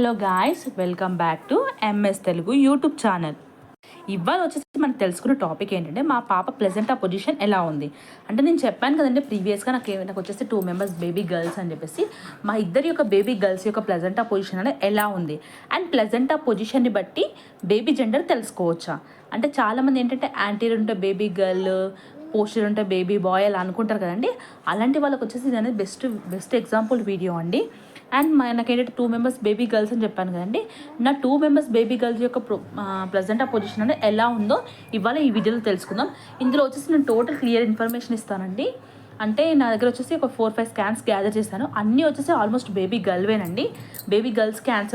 Hello guys welcome back to MS Telugu YouTube channel ఇవాళ వచ్చేసి మనం తెలుసుకున్న టాపిక్ ఏంటంటే మా పాప ప్లెజెంట్ ఆ పొజిషన్ ఎలా ఉంది? అంటే నేను చెప్పాను కదండి ప్రీవియస్గా నాకు నాకు వచ్చేసి టూ మెంబర్స్ బేబీ గర్ల్స్ అని చెప్పేసి మా ఇద్దరి యొక్క బేబీ గర్ల్స్ యొక్క ప్లెజెంట్ ఆ పొజిషన్ అనేది ఎలా ఉంది? అండ్ ప్లెజెంట్ ఆ పొజిషన్ని బట్టి బేబీ జెండర్ తెలుసుకోవచ్చా? అంటే చాలామంది ఏంటంటే యాంటీరియర్ ఉంటే బేబీ గర్ల్ పోస్టర్ ఉంటే బేబీ బాయ్ అలా అనుకుంటారు కదండి. అలాంటి వాళ్ళకి వచ్చేసి ఇది అనేది బెస్ట్ బెస్ట్ ఎగ్జాంపుల్ వీడియో అండి. అండ్ నాకు ఏంటంటే టూ మెంబర్స్ బేబీ గర్ల్స్ అని చెప్పాను కదండి. నా టూ మెంబర్స్ బేబీ గర్ల్స్ యొక్క ప్రజెంట్ ఆ పొజిషన్ అనేది ఎలా ఉందో ఇవాళ ఈ వీడియోలో తెలుసుకుందాం. ఇందులో వచ్చేసి నేను టోటల్ క్లియర్ ఇన్ఫర్మేషన్ ఇస్తానండి. అంటే నా దగ్గర వచ్చేసి ఒక ఫోర్ ఫైవ్ స్కాన్స్ గ్యాదర్ చేశాను. అన్నీ వచ్చేసి ఆల్మోస్ట్ బేబీ గర్ల్వేనండి బేబీ గర్ల్ స్కాన్స్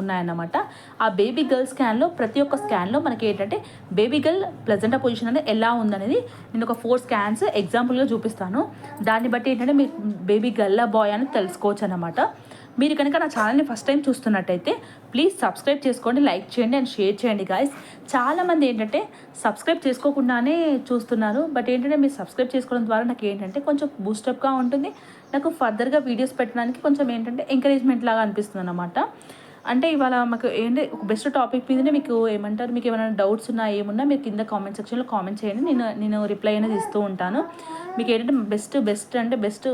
ఉన్నాయన్నమాట. ఆ బేబీ గర్ల్ స్కాన్లో ప్రతి ఒక్క స్కాన్లో మనకి ఏంటంటే బేబీ గర్ల్ ప్లెజెంట్ పొజిషన్ అనేది ఎలా ఉందనేది నేను ఒక ఫోర్ స్కాన్స్ ఎగ్జాంపుల్గా చూపిస్తాను. దాన్ని బట్టి ఏంటంటే మీరు బేబీ గర్ల్ బాయ్ అని తెలుసుకోవచ్చు అనమాట మీరు కనుక నా ఛానల్ని ఫస్ట్ టైం చూస్తున్నట్టయితే ప్లీజ్ సబ్స్క్రైబ్ చేసుకోండి లైక్ చేయండి అండ్ షేర్ చేయండి గాయస్ చాలామంది ఏంటంటే సబ్స్క్రైబ్ చేసుకోకుండానే చూస్తున్నారు బట్ ఏంటంటే మీరు సబ్స్క్రైబ్ చేసుకోవడం ద్వారా నాకు ఏంటంటే కొంచెం బూస్టప్గా ఉంటుంది. నాకు ఫర్దర్గా వీడియోస్ పెట్టడానికి కొంచెం ఏంటంటే ఎంకరేజ్మెంట్ లాగా అనిపిస్తుంది అనమాట అంటే ఇవాళ మాకు ఏంటి ఒక బెస్ట్ టాపిక్ మీదనే మీకు ఏమంటారు మీకు ఏమైనా డౌట్స్ ఉన్నా ఏమున్నా మీరు కింద కామెంట్ సెక్షన్లో కామెంట్ చేయండి. నేను నేను రిప్లై అనేది ఇస్తూ ఉంటాను. మీకు ఏంటంటే బెస్ట్ బెస్ట్ అంటే బెస్ట్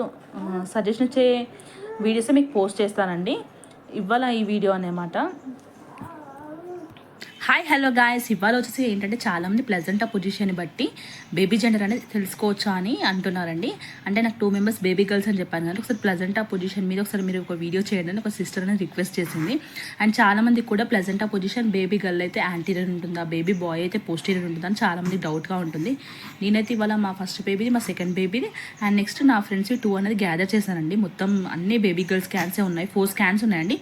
సజెషన్ ఇచ్చే వీడియోస్ మీకు పోస్ట్ చేస్తానండి. ఇవాళ ఈ వీడియో అనమాట హాయ్ హలో గాయస్ ఇవాళ వచ్చేసి ఏంటంటే చాలామంది ప్లెజెంట్ పొజిషన్ బట్టి బేబీ జెండర్ అనేది తెలుసుకోవచ్చా అని అంటున్నారండి. అంటే నాకు టూ మెంబర్స్ బేబీ గర్ల్స్ అని చెప్పాను కానీ ఒకసారి ప్లెజెంట్ పొజిషన్ మీద ఒకసారి మీరు ఒక వీడియో చేయండి అని ఒక సిస్టర్ అనేది రిక్వెస్ట్ చేసింది. అండ్ చాలామంది కూడా ప్లెజెంట్ పొజిషన్ బేబీ గర్ల్ అయితే యాంటీరియర్ ఉంటుందా బేబీ బాయ్ అయితే పోస్టీరియర్ ఉంటుందా అని చాలామంది డౌట్గా ఉంటుంది. నేనైతే ఇవాళ మా ఫస్ట్ బేబీది మా సెకండ్ బేబీది అండ్ నెక్స్ట్ నా ఫ్రెండ్స్ టూ అనేది గ్యాదర్ చేశానండి. మొత్తం అన్ని బేబీ గర్ల్ స్కాన్సే ఉన్నాయి ఫోర్ స్కాన్స్ ఉన్నాయండి.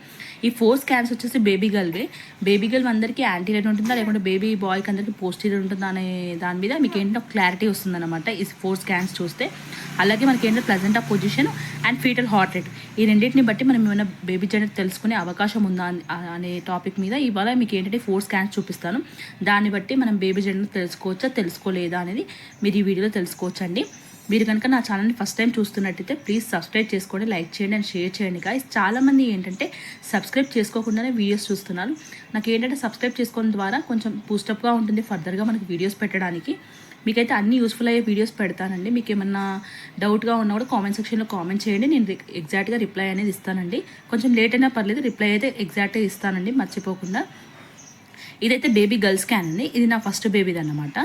ఈ ఫోర్ స్కాన్స్ వచ్చేసి బేబీ గర్ల్వే బేబీ గర్ల్ అందరికీ యాంటీరియర్ ఉంటుందా? లేకుంటే బేబీ బాయ్కి అందరికీ పోస్టీరియర్ ఉంటుందా అనే దాని మీద మీకు ఏంటో క్లారిటీ వస్తుందన్నమాట ఈ ఫోర్ స్కాన్స్ చూస్తే. అలాగే మనకి ఏంటంటే placenta of position and fetal heart rate ఈ రెండింటిని బట్టి మనం ఏమైనా బేబీ జెండర్ తెలుసుకునే అవకాశం ఉందా అని- అనే టాపిక్ మీద ఇవాళ మీకు ఏంటంటే ఫోర్ స్కాన్స్ చూపిస్తాను. దాన్ని బట్టి మనం బేబీ జెండర్ తెలుసుకోవచ్చా తెలుసుకోలేదా అనేది మీరు ఈ వీడియోలో తెలుసుకోవచ్చండి. మీరు కనుక నా ఛానల్ని ఫస్ట్ టైం చూస్తున్నట్టయితే ప్లీజ్ సబ్స్క్రైబ్ చేసుకోండి లైక్ చేయండి అండ్ షేర్ చేయండి. గాయస్ చాలామంది ఏంటంటే సబ్స్క్రైబ్ చేసుకోకుండానే వీడియోస్ చూస్తున్నారు. నాకు ఏంటంటే సబ్స్క్రైబ్ చేసుకోవడం ద్వారా కొంచెం బూస్టప్గా ఉంటుంది ఫర్దర్గా మనకి వీడియోస్ పెట్టడానికి. మీకైతే అన్ని యూస్ఫుల్ అయ్యే వీడియోస్ పెడతానండి. మీకు ఏమన్నా డౌట్గా ఉన్నా కూడా కామెంట్ సెక్షన్లో కామెంట్ చేయండి. నేను ఎగ్జాక్ట్గా రిప్లై అనేది ఇస్తానండి. కొంచెం లేట్ అయినా పర్లేదు రిప్లై అయితే ఎగ్జాక్ట్గా ఇస్తానండి. మర్చిపోకుండా. ఇదైతే బేబీ గర్ల్ స్కాన్ అండి. ఇది నా ఫస్ట్ బేబీది అనమాట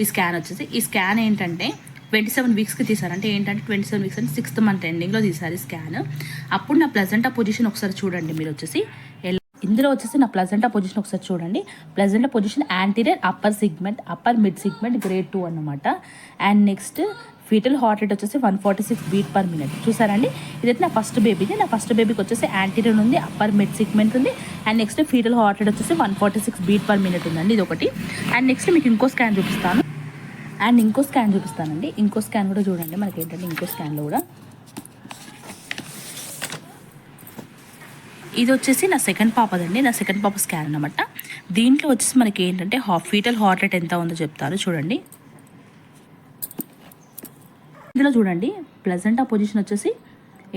ఈ స్కాన్ వచ్చేసి ఈ స్కాన్ ఏంటంటే ట్వంటీ సెవెన్ వీక్స్కి తీశారు. అంటే ఏంటంటే ట్వంటీ సెవెన్ వీక్స్ అంటే సిక్స్త్ మంత్ ఎండింగ్లో తీశారు స్కాన్ అప్పుడు నా ప్లజెంటా పొజిషన్ ఒకసారి చూడండి మీరు వచ్చేసి. ఇందులో వచ్చేసి నా ప్లజెంటా పొజిషన్ ఒకసారి చూడండి. Placenta position anterior upper segment upper mid segment grade two అనమాట and next fetal heart rate వచ్చేసి one forty six beat per minute చూసారండి? ఇదైతే నా ఫస్ట్ బేబీది నా ఫస్ట్ బేబీకి వచ్చేసి యాంటీరియర్ ఉంది అప్పర్ మిడ్ సిగ్మెంట్ ఉంది. And next fetal heart rate వచ్చేసి one forty six beat per minute ఉందండి ఇది ఒకటి అండ్ నెక్స్ట్ మీకు ఇంకో స్కాన్ చూపిస్తాను. అండ్ ఇంకో స్కాన్ చూపిస్తానండి. ఇంకో స్కాన్ కూడా చూడండి. మనకి ఏంటంటే ఇంకో స్కాన్లో కూడా. ఇది వచ్చేసి నా సెకండ్ పాపదండి. నా సెకండ్ పాప స్కాన్ అనమాట దీంట్లో వచ్చేసి మనకి ఏంటంటే హాఫ్ ఫీటల్ హార్ట్ రేట్ ఎంత ఉందో చెప్తారు. చూడండి. ఇందులో చూడండి. ప్లెజెంట్ ఆ పొజిషన్ వచ్చేసి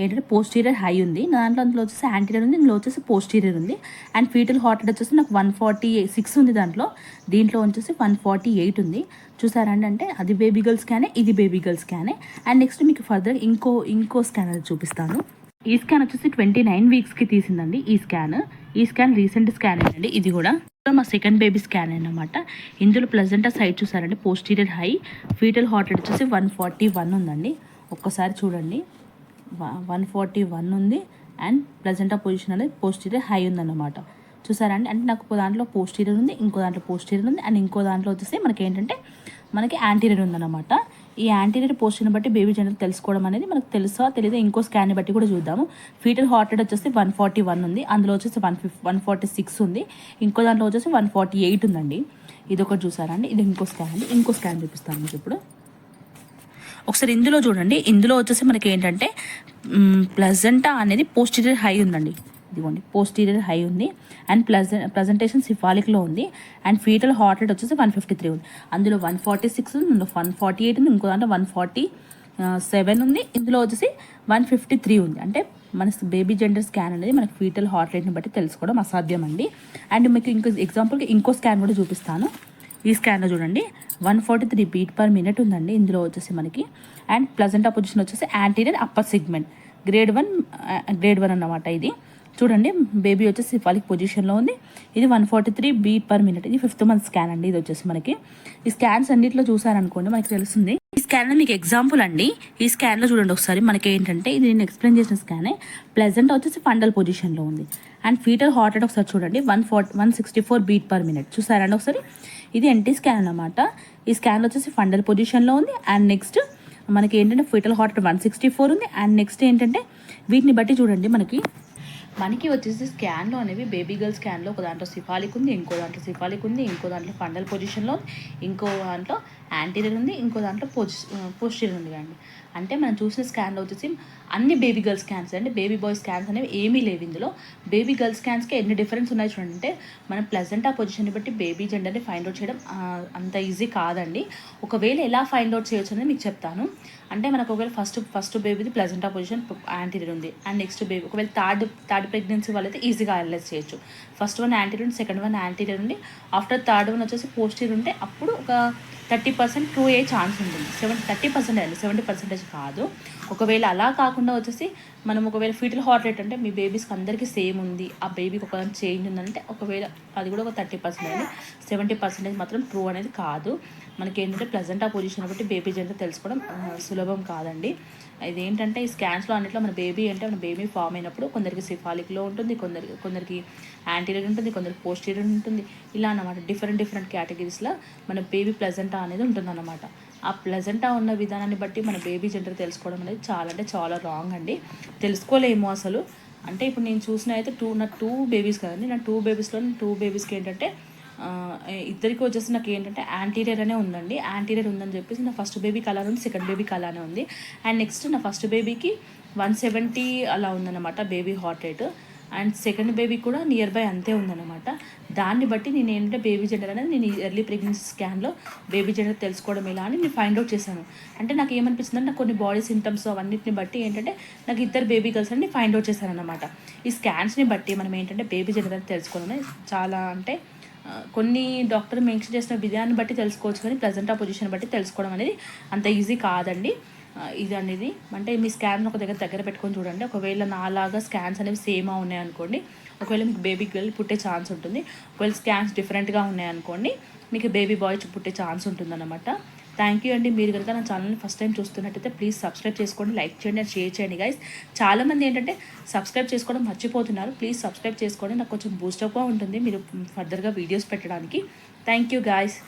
ఏంటంటే పోస్టీరియర్ హై ఉంది. నా దాంట్లో అందులో వచ్చేసి యాంటీరియర్ ఉంది ఇందులో వచ్చేసి పోస్టీరియర్ ఉంది. అండ్ ఫీటల్ హార్ట్ రేట్ వచ్చేసి నాకు వన్ ఫార్టీ సిక్స్ ఉంది దాంట్లో. దీంట్లో వచ్చేసి వన్ ఫార్టీ ఎయిట్ ఉంది. చూసారండి అంటే అది బేబీ గర్ల్ స్కానే ఇది బేబీ గర్ల్ స్కానే అండ్ నెక్స్ట్ మీకు ఫర్దర్ ఇంకో ఇంకో స్కాన్ అది చూపిస్తాను. ఈ స్కాన్ వచ్చేసి ట్వంటీ నైన్ వీక్స్కి తీసిందండి ఈ స్కాన్ ఈ స్కాన్ రీసెంట్ స్కాన్ అండి ఇది కూడా. మా సెకండ్ బేబీ స్కాన్ అనమాట ఇందులో ప్లెజెంట్ సైడ్ చూసారండి posterior high fetal heart rate వచ్చేసి వన్ ఫార్టీ వన్ ఉందండి. ఒక్కసారి చూడండి. వన్ ఫార్టీ వన్ ఉంది. అండ్ ప్లెజెంట్ పొజిషన్ అనేది పోస్టీరియర్ హై ఉందన్నమాట. చూసారండి? అంటే నాకు ఒక దాంట్లో పోస్టీరియర్ ఉంది ఇంకో దాంట్లో పోస్టీరియర్ ఉంది. అండ్ ఇంకో దాంట్లో వచ్చేసి మనకి ఏంటంటే మనకి యాంటీరియర్ ఉందన్నమాట. ఈ యాంటీరియర్ పోస్టర్ని బట్టి బేబీ జనరల్ తెలుసుకోవడం అనేది మనకు తెలుసా తెలియదు ఇంకో స్కాన్ని బట్టి కూడా చూద్దాము. ఫీటల్ హార్ట్ రేట్ వచ్చేసి వన్ ఫార్టీ వన్ ఉంది. అందులో వచ్చేసి one fif one forty six ఉంది. ఇంకో దాంట్లో వచ్చేసి వన్ ఫార్టీ ఎయిట్ ఉందండి. ఇది ఒకటి చూసారండి? ఇది ఇంకో స్కాన్ అండి ఇంకో స్కాన్ చూపిస్తాను మీకు ఇప్పుడు. ఒకసారి ఇందులో చూడండి. ఇందులో వచ్చేసి మనకి ఏంటంటే ప్లజెంటా అనేది పోస్టీరియర్ హై ఉందండి. ఇదిగోండి పోస్టీరియర్ హై ఉంది. అండ్ ప్లజ ప్రజెంటేషన్ సిఫాలిక్లో ఉంది. అండ్ ఫీటల్ హార్ట్ రేట్ వచ్చేసి వన్ ఫిఫ్టీ త్రీ ఉంది. అందులో వన్ ఫార్టీ సిక్స్ ఉంది ఇందులో వన్ ఫార్టీ ఎయిట్ ఉంది ఇంకో దాంట్లో వన్ ఫార్టీ సెవెన్ ఉంది. ఇందులో వచ్చేసి వన్ ఫిఫ్టీ త్రీ ఉంది. అంటే మన బేబీ జెండర్ స్కాన్ అనేది మనకి ఫీటల్ హార్ట్ రేట్ని బట్టి తెలుసుకోవడం అసాధ్యం అండి అండ్ మీకు ఇంకో ఎగ్జాంపుల్కి ఇంకో స్కాన్ కూడా చూపిస్తాను. ఈ స్కాన్లో చూడండి. One forty three beat per minute ఉందండి ఇందులో వచ్చేసి మనకి. అండ్ ప్లజెంట్ పొజిషన్ వచ్చేసి anterior upper segment. Grade one grade one అన్నమాట ఇది. చూడండి బేబీ వచ్చేసి సిఫాలిక్ పొజిషన్లో ఉంది. ఇది one forty three beat per minute. ఇది ఫిఫ్త్ మంత్ స్కాన్ అండి ఇది వచ్చేసి మనకి. ఈ స్కాన్స్ అన్నింటిలో చూసారనుకోండి మనకి తెలుస్తుంది. ఈ స్కాన్ మీకు ఎగ్జాంపుల్ అండి. ఈ స్కాన్లో చూడండి ఒకసారి మనకి ఏంటంటే ఇది నేను ఎక్స్ప్లెయిన్ చేసిన స్కానే. ప్లెజెంట్ వచ్చేసి ఫండల్ పొజిషన్లో ఉంది. అండ్ ఫీటర్ హార్ట్ రేట్ ఒకసారి చూడండి one forty one sixty four beat per minute. చూసారండి ఒకసారి? ఇది ఎన్టీ స్కాన్ అన్నమాట. ఈ స్కాన్ వచ్చేసి ఫండల్ పొజిషన్లో ఉంది. అండ్ నెక్స్ట్ మనకి ఏంటంటే fetal heart one sixty four ఉంది. అండ్ నెక్స్ట్ ఏంటంటే వీటిని బట్టి చూడండి మనకి. మనకి వచ్చేసి స్కాన్లో అనేవి బేబీ గర్ల్ స్కాన్లో ఒక దాంట్లో సిఫాలిక్ ఉంది ఇంకో దాంట్లో సిఫాలిక్ ఉంది ఇంకో దాంట్లో ఫండల్ పొజిషన్లో ఉంది ఇంకో దాంట్లో యాంటీరియర్ ఉంది ఇంకో దాంట్లో పోజి పోస్టీరియర్ ఉంది అండి అంటే మనం చూసిన స్కాన్లో వచ్చేసి అన్ని బేబీ గర్ల్ స్కాన్స్ అండి. బేబీ బాయ్ స్కాన్స్ అనేవి ఏమీ లేవు ఇందులో. బేబీ గర్ల్ స్కాన్స్కి ఎన్ని డిఫరెన్స్ ఉన్నాయి చూడండి అంటే మనం ప్లెజెంట్ ఆ పొజిషన్ని బట్టి బేబీ జెండర్ని ఫైండ్ అవుట్ చేయడం అంత ఈజీ కాదండి. ఒకవేళ ఎలా ఫైండ్ అవుట్ చేయొచ్చు అనేది మీకు చెప్తాను. అంటే మనకు ఒకవేళ ఫస్ట్ ఫస్ట్ బేబీది ప్లెజెంట్ ఆ పొజిషన్ యాంటీరియర్ ఉంది. అండ్ నెక్స్ట్ బేబీ ఒకవేళ థర్డ్ థర్డ్ ప్రెగ్నెన్సీ వాళ్ళైతే ఈజీగా అనలైజ్ చేయొచ్చు. ఫస్ట్ వన్ యాంటీరియర్ ఉంది సెకండ్ వన్ యాంటీరియర్ ఉంది. ఆఫ్టర్ థర్డ్ వన్ వచ్చేసి పోస్టీరియర్ ఉంటే అప్పుడు ఒక థర్టీ పర్సెంట్ ట్రూ అయ్యే ఛాన్స్ ఉంటుంది. సెవెంటీ థర్టీ పర్సెంట్ అండి సెవెంటీ పర్సెంటేజ్ కాదు. ఒకవేళ అలా కాకుండా వచ్చేసి మనం ఒకవేళ ఫీటల్ హార్ట్ రేట్ అంటే మీ బేబీస్కి అందరికీ సేమ్ ఉంది ఆ బేబీకి ఒక చేంజ్ ఉందంటే ఒకవేళ అది కూడా ఒక థర్టీ పర్సెంట్ అండి. సెవెంటీ పర్సెంటేజ్ మాత్రం ట్రూ అనేది కాదు. మనకి ఏంటంటే ప్లెజెంట్ ఆ పొజిషన్ బట్టి బేబీ జెంటర్ తెలుసుకోవడం సులభం కాదండి. ఇదేంటంటే ఈ స్కాన్స్లో అన్నిట్లో మన బేబీ అంటే మన బేబీ ఫామ్ అయినప్పుడు కొందరికి సిఫాలిక్లో ఉంటుంది కొందరికి కొందరికి యాంటీరియర్ ఉంటుంది కొందరికి పోస్టీరియర్ ఉంటుంది. ఇలా అన్నమాట. డిఫరెంట్ డిఫరెంట్ కేటగిరీస్లో మన బేబీ ప్లజెంటా అనేది ఉంటుందన్నమాట. ఆ ప్లెజెంటా ఉన్న విధానాన్ని బట్టి మన బేబీ జెండర్ తెలుసుకోవడం అనేది చాలా అంటే చాలా రాంగ్ అండి. తెలుసుకోలేము అసలు. అంటే ఇప్పుడు నేను చూసిన అయితే టూ నా టూ బేబీస్ కదండి. నా టూ బేబీస్లో టూ బేబీస్కి ఏంటంటే ఇద్దరికి వచ్చేసి నాకు ఏంటంటే యాంటీరియర్ అనే ఉందండి. యాంటీరియర్ ఉందని చెప్పేసి నా ఫస్ట్ బేబీకి అలానే ఉంది సెకండ్ బేబీకి అలానే ఉంది. అండ్ నెక్స్ట్ నా ఫస్ట్ బేబీకి వన్ సెవెంటీ అలా ఉందన్నమాట baby heart rate and second baby కూడా నియర్ బై అంతే ఉందన్నమాట. దాన్ని బట్టి నేను ఏంటంటే బేబీ జెండర్ అనేది నేను ఎర్లీ ప్రెగ్నెన్సీ స్కాన్లో బేబీ జెండర్ తెలుసుకోవడం ఎలా అని నేను ఫైండ్ అవుట్ చేశాను. అంటే నాకు ఏమనిపిస్తుంది అంటే నాకు కొన్ని బాడీ సింటమ్స్ అవన్నిటిని బట్టి ఏంటంటే నాకు ఇద్దరు బేబీ గర్ల్స్ అని ఫైండ్ అవుట్ చేశాను అనమాట ఈ స్కాన్స్ని బట్టి మనం ఏంటంటే బేబీ జెండర్ అనేది తెలుసుకోవడం చాలా అంటే కొన్ని డాక్టర్ మెన్షన్ చేసిన విధాన్ని బట్టి తెలుసుకోవచ్చు కానీ ప్రజెంట్ ఆ పొజిషన్ బట్టి తెలుసుకోవడం అనేది అంత ఈజీ కాదండి. ఇది అనేది అంటే మీ స్కాన్ ఒక దగ్గర దగ్గర పెట్టుకొని చూడండి. ఒకవేళ నాలాగా స్కాన్స్ అనేవి సేమా ఉన్నాయనుకోండి ఒకవేళ మీకు బేబీ గర్ల్ పుట్టే ఛాన్స్ ఉంటుంది. ఒకవేళ స్కాన్స్ డిఫరెంట్గా ఉన్నాయనుకోండి మీకు బేబీ బాయ్ పుట్టే ఛాన్స్ ఉంటుందన్నమాట. థ్యాంక్ యూ అండి. మీరు కనుక నా ఛానల్ని ఫస్ట్ టైం చూస్తున్నట్టయితే ప్లీజ్ సబ్స్క్రైబ్ చేసుకోండి లైక్ చేయండి అండ్ షేర్ చేయండి గైస్ చాలామంది ఏంటంటే సబ్స్క్రైబ్ చేసుకోవడం మర్చిపోతున్నారు. ప్లీజ్ సబ్స్క్రైబ్ చేసుకోండి. నాకు కొంచెం బూస్టప్గా ఉంటుంది. మీరు ఫర్దర్గా వీడియోస్ పెట్టడానికి. Thank you guys